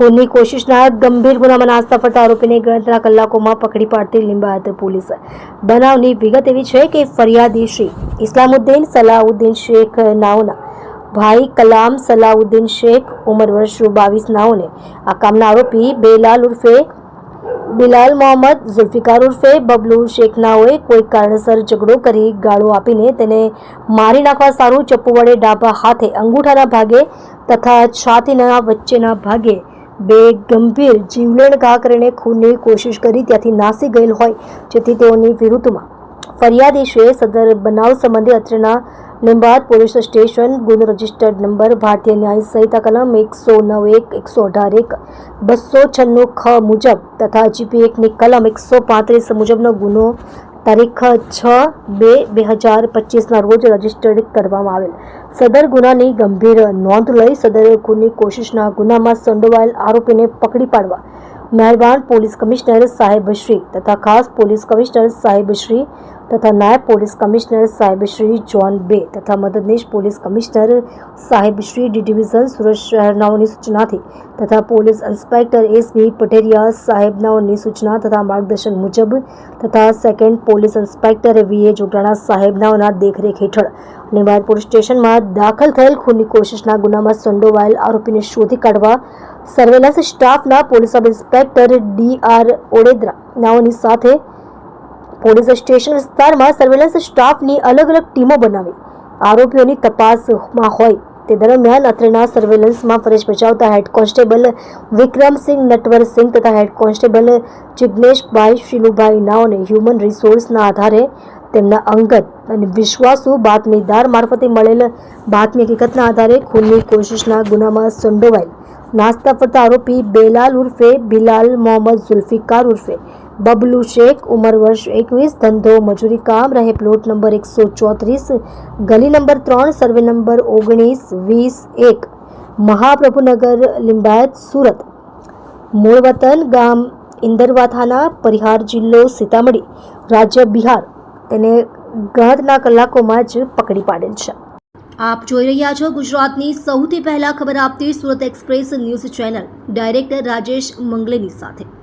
ખૂનની કોશિશના ગંભીર ગુનામાં નાસ્તા આરોપીને ગણતરીના કલાકોમાં પકડી પાડતી લીંબાયત પોલીસ. બનાવની વિગત એવી છે કે ફરિયાદી શ્રી ઇસ્લામુદ્દીન સલાઉદ્દીન શેખ નાઓના ભાઈ કલામ સલાઉદ્દીન શેખ ઉંમર વર્ષ બાવીસ નાઓને આ કામના આરોપી બેલાલ ઉર્ફે બિલાલ મોહમ્મદ ઝુલ્ફિકાર ઉર્ફે બબલુ શેખ નાઓએ કોઈ કારણસર ઝઘડો કરી ગાળો આપીને તેને મારી નાખવા સારું ચપ્પુ વડે ડાબા હાથે અંગૂઠાના ભાગે તથા છાતીના વચ્ચેના ભાગે બે ગંભીર જીવલેણ ઘા કરીને ખૂનની કોશિશ કરી ત્યાંથી નાસી ગયેલ હોય, જેથી તેઓની વિરુદ્ધમાં ફરિયાદીશે સદર બનાવ સંબંધે અત્રેના લીંબાદ પોલીસ સ્ટેશન ગુનો રજિસ્ટર્ડ નંબર, ભારતીય ન્યાય સંહિતા કલમ એકસો નવ એક, એકસો અઢાર એક, બસો છન્નું ખ મુજબ તથા જીપી એકની કલમ એકસો પાંત્રીસ મુજબનો ગુનો તારીખ છ બે બે હજાર પચીસના રોજ રજીસ્ટર્ડ કરવામાં આવેલ. સદર ગુનાની ગંભીર નોંધ લઈ સદર ગુની કોશિશના ગુનામાં સંડોવાયેલ આરોપીને પકડી પાડવા મહેરબાન પોલીસ કમિશનર સાહેબશ્રી તથા ખાસ પોલીસ કમિશનર સાહેબશ્રી તથા નાયબ પોલીસ કમિશનર સાહેબશ્રી જોન બે તથા મદદનીશ પોલીસ કમિશનર સાહેબશ્રી ડી ડિવિઝન સુરત શહેરનાઓની સૂચનાથી તથા police inspector S B Pateriya સાહેબનાઓની સૂચના તથા માર્ગદર્શન મુજબ તથા second police inspector V A Jograna સાહેબનાઓના દેખરેખ હેઠળ લીંબાયત પોલીસ સ્ટેશનમાં દાખલ થયેલ ખૂનની કોશિશના ગુનામાં સંડોવાયેલ આરોપીને શોધી કાઢવા સર્વેલન્સ સ્ટાફના police sub inspector D R Odedara નાઓની સાથે પોલીસ સ્ટેશન વિસ્તારમાં સર્વેલન્સ સ્ટાફની અલગ અલગ ટીમો બનાવી. આરોપીઓની તપાસમાં હોય તે દરમિયાન અત્રેના સર્વેલન્સમાં ફરજ બજાવતા હેડ કોન્સ્ટેબલ વિક્રમસિંહ નટવરસિંહ તથા હેડ કોન્સ્ટેબલ જિજ્ઞેશભાઈ શિલુભાઈ નાઓને હ્યુમન રિસોર્સના આધારે તેમના અંગત અને વિશ્વાસુ બાતમીદાર મારફતે મળેલ બાતમી હકીકતના આધારે ખૂનની કોશિશના ગુનામાં સંડોવાયેલ. નાસ્તા ફરતા આરોપી બેલાલ ઉર્ફે બિલાલ મોહમ્મદ ઝુલ્ફિકાર ઉર્ફે બબલુ શેખ, ઉંમર વર્ષ એકવીસ, ધંધો, મજૂરી કામ, રહે પ્લોટ નંબર એકસો ચોત્રીસ, ગલી નંબર ત્રણ, સર્વે નંબર ઓગણીસ, વીસ, એક. મહાપ્રભુનગર, લિંબાયત, સુરત. મૂળ વતન ગામ ઇન્દરવા થાના પરિહાર જિલ્લો, સીતામઢી. રાજ્ય બિહાર. તેને ગણતના કલાકોમાં જ પકડી પાડેલ છે. આપ જોઈ રહ્યા છો ગુજરાતની સૌથી પહેલા ખબર આપતી Surat express news channel. Director Rajesh Mangleni સાથે.